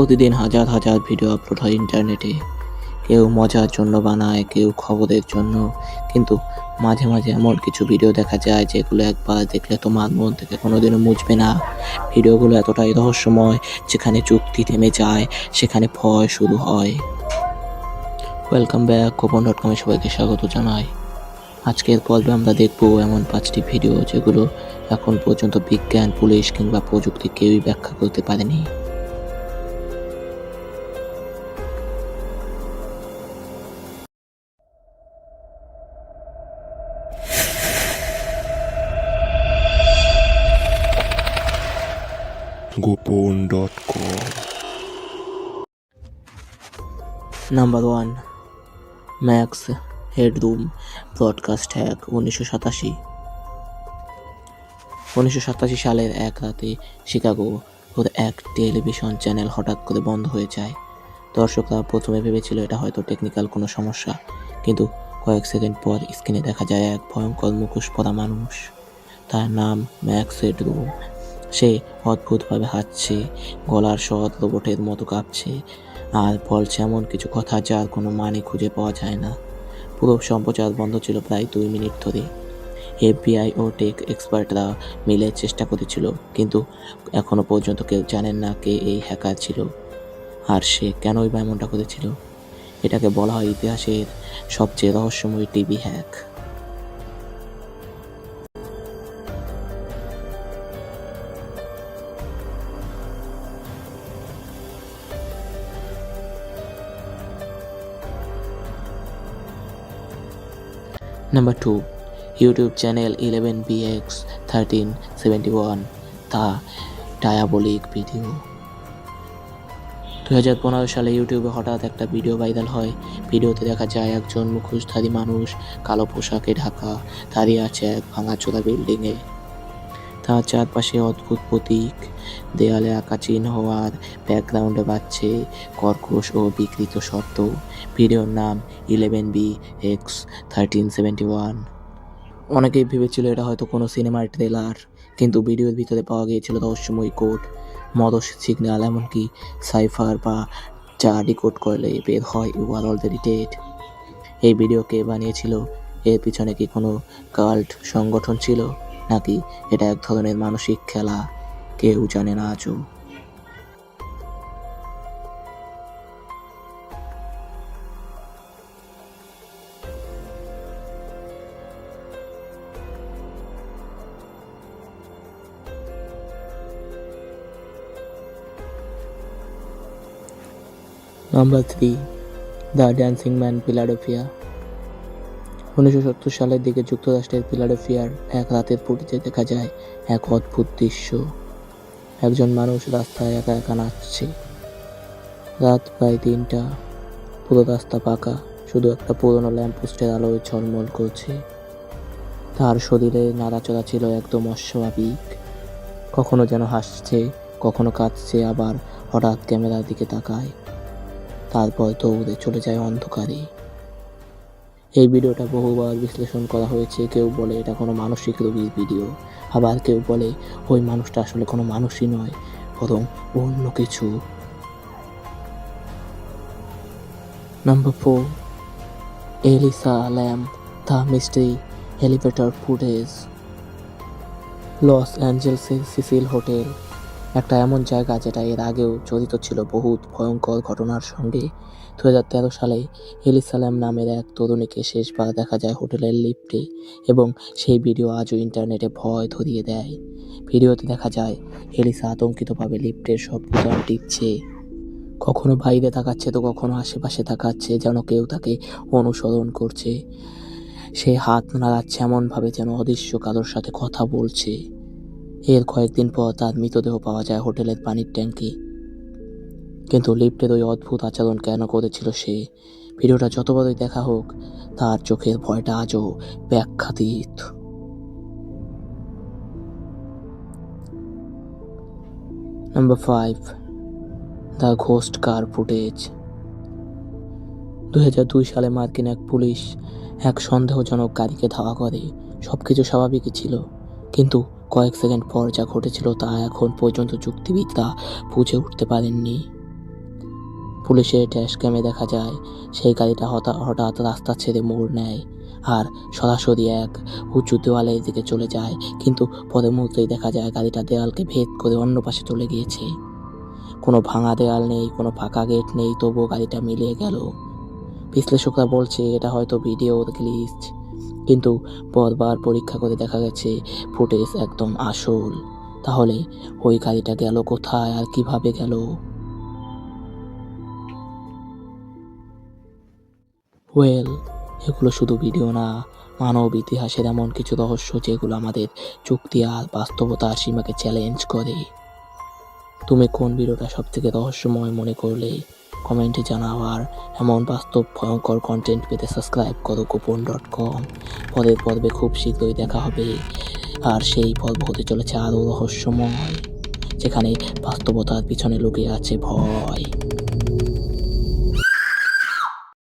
প্রতিদিন হাজার হাজার ভিডিও আপলোড হয় ইন্টারনেটে কেউ মজার জন্য বানায়, কেউ খবরের জন্য। কিন্তু মাঝে মাঝে এমন কিছু ভিডিও দেখা যায় যেগুলো একবার দেখলে তোমার মন থেকে কোনোদিনও মুছবে না। ভিডিওগুলো এতটাই রহস্যময়, যেখানে চুক্তি থেমে যায়, সেখানে ভয় শুরু হয়। ওয়েলকাম ব্যাক কোপন ডট কমে সবাইকে স্বাগত জানাই। আজকের পর্বে আমরা দেখব এমন পাঁচটি ভিডিও যেগুলো এখন পর্যন্ত বিজ্ঞান, পুলিশ কিংবা প্রযুক্তি কেউই ব্যাখ্যা করতে পারেনি। গোপন number one Max Headroom broadcast hack উনিশশো সাতাশি। উনিশশো সাতাশি সালের এক রাতে শিকাগো ওর এক টেলিভিশন চ্যানেল হঠাৎ করে বন্ধ হয়ে যায়। দর্শকরা প্রথমে ভেবেছিল এটা হয়তো টেকনিক্যাল কোনো সমস্যা, কিন্তু কয়েক সেকেন্ড পর স্ক্রিনে দেখা যায় এক ভয়ঙ্কর মুখোশ পরা মানুষ। তার নাম ম্যাক্স হেডরুম সে অদ্ভুতভাবে হাঁটছে, গলার স্বর রোবটের মতো কাঁপছে, আর বলছে এমন কিছু কথা যার কোনো মানে খুঁজে পাওয়া যায় না। পুরো সম্প্রচার বন্ধ ছিল প্রায় দুই মিনিট ধরে। এফবিআই ও টেক এক্সপার্টরা মিলে চেষ্টা করেছিল, কিন্তু এখনও পর্যন্ত কেউ জানেন না কে এই হ্যাকার ছিল। আর সে কেনই বা এমনটা করেছিল? এটাকে বলা হয় ইতিহাসের সবচেয়ে রহস্যময় TV hack. Number two YouTube channel eleven BX thirteen seventy one তা ডায়াবলিক ভিডিও দু হাজার পনেরো সালে ইউটিউবে হঠাৎ একটা ভিডিও ভাইরাল হয়। ভিডিওতে দেখা যায় একজন মুখোশধারী মানুষ কালো পোশাকে ঢাকা দাঁড়িয়ে আছে এক ভাঙাচোরা বিল্ডিংয়ে তার চারপাশে অদ্ভুত প্রতীক, দেয়ালে আঁকা চিহ্ন হওয়ার ব্যাকগ্রাউন্ডে বাজছে কর্কশ ও বিকৃত শব্দ। ভিডিওর নাম eleven B X thirteen seventy one অনেকেই ভেবেছিল এটা হয়তো কোনো সিনেমার ট্রেলার কিন্তু ভিডিওর ভিতরে পাওয়া গিয়েছিল রহস্যময় কোড মদস সিগন্যাল এমনকি সাইফার বা যা ডিকোড করলে বের হয় ইউ আর অলরেডি ডেড এই ভিডিও কে বানিয়েছিল, এর পিছনে কি কোনো কাল্ট সংগঠন ছিল? নাকি এটা এক ধরনের মানসিক খেলা, কেউ জানে না আজও। Number three the dancing man Philadelphia উনিশশো সত্তর সালের দিকে যুক্তরাষ্ট্রের ফিলাডেলফিয়ার এক রাতের ফুটেজে দেখা যায় এক অদ্ভুত দৃশ্য। একজন মানুষ রাস্তায় একা একা নাচছে। রাত প্রায় তিনটা। পুরো রাস্তা পাকা। শুধু একটা পুরনো ল্যাম্পপোস্টের আলোয় ঝলমল করছে। তার শরীরে নাড়াচড়া ছিল একদম অস্বাভাবিক। কখনো যেন হাসছে, কখনো কাঁদছে, আবার হঠাৎ ক্যামেরার দিকে তাকায়। তারপর দৌড়ে চলে যায় অন্ধকারে। এই ভিডিওটা বহুবার বিশ্লেষণ করা হয়েছে, কেউ বলে এটা কোনো মানসিক রোগীর ভিডিও, আবার কেউ বলে ওই মানুষটা আসলে কোনো মানুষই নয়, বরং অন্য কিছু। Number four Elisa Lam the mystery elevator footage loss অ্যাঞ্জেলসের সিসিল হোটেল একটা এমন জায়গা যেটা এর আগেও জড়িত ছিল বহুত ভয়ঙ্কর ঘটনার সঙ্গে। দু হাজার তেরো সালে এলিসালাম নামের এক তরুণীকে শেষবার দেখা যায় হোটেলের লিফটে এবং সেই ভিডিও আজও ইন্টারনেটে ভয় ধরিয়ে দেয়। ভিডিওতে দেখা যায় হেলিসা আতঙ্কিতভাবে লিফটের সব বুতাম টিপছে। কখনো বাইরে তাকাচ্ছে তো কখনো আশেপাশে তাকাচ্ছে যেন কেউ তাকে অনুসরণ করছে। সে হাত নাড়াচ্ছে, এমনভাবে যেন অদৃশ্য কারোর সাথে কথা বলছে। এর কয়েকদিন পর তার মৃতদেহ পাওয়া যায় হোটেলের পানির ট্যাঙ্কে। কিন্তু লিফটের ওই অদ্ভুত আচরণ কেন করেছিল সে? ভিডিওটা যতবারই দেখা হোক, তার চোখের ভয়টা আজও ব্যাখ্যাতীত। Number five the ghost car footage দু হাজার দুই সালে মার্কিন এক পুলিশ এক সন্দেহজনক গাড়িকে ধাওয়া করে। সব কিছু স্বাভাবিকই ছিল। কিন্তু কয়েক সেকেন্ড পর যা ঘটেছিল তা এখন পর্যন্ত যুক্তিবিদরা বুঝে উঠতে পারেননি। পুলিশের ড্যাশ ক্যামে দেখা যায়, সেই গাড়িটা হঠাৎ হঠাৎ রাস্তা ছেড়ে মোড় নেয় আর সরাসরি এক উঁচু দেওয়ালের দিকে চলে যায়। কিন্তু পরের মুহূর্তেই দেখা যায় গাড়িটা দেওয়ালকে ভেদ করে অন্য পাশে চলে গিয়েছে। কোনো ভাঙা দেওয়াল নেই, কোনো ফাঁকা গেট নেই, তবুও গাড়িটা মিলিয়ে গেল। বিশ্লেষকরা বলছে, এটা হয়তো ভিডিও গ্লিচ কিন্তু পরবার পরীক্ষা করে দেখা গেছে ফুটেজ একদম আসল। তাহলে ওই গাড়িটা গেল কোথায় আর কীভাবে গেল? ওয়েল, এগুলো শুধু ভিডিও না, মানব ইতিহাসের এমন কিছু রহস্য যেগুলো আমাদের চুক্তি আর বাস্তবতার সীমাকে চ্যালেঞ্জ করে। তুমি কোন ভিডিওটা সব থেকে রহস্যময় মনে করলে? কমেন্টে জানাও আর এমন বাস্তব ভয়ঙ্কর কন্টেন্ট পেতে সাবস্ক্রাইব করো কুপন ডট কম পরের পর্বে খুব শীঘ্রই দেখা হবে। আর সেই পর্ব হতে চলেছে আরও রহস্যময়, যেখানে বাস্তবতার পিছনে লুকিয়ে আছে ভয়।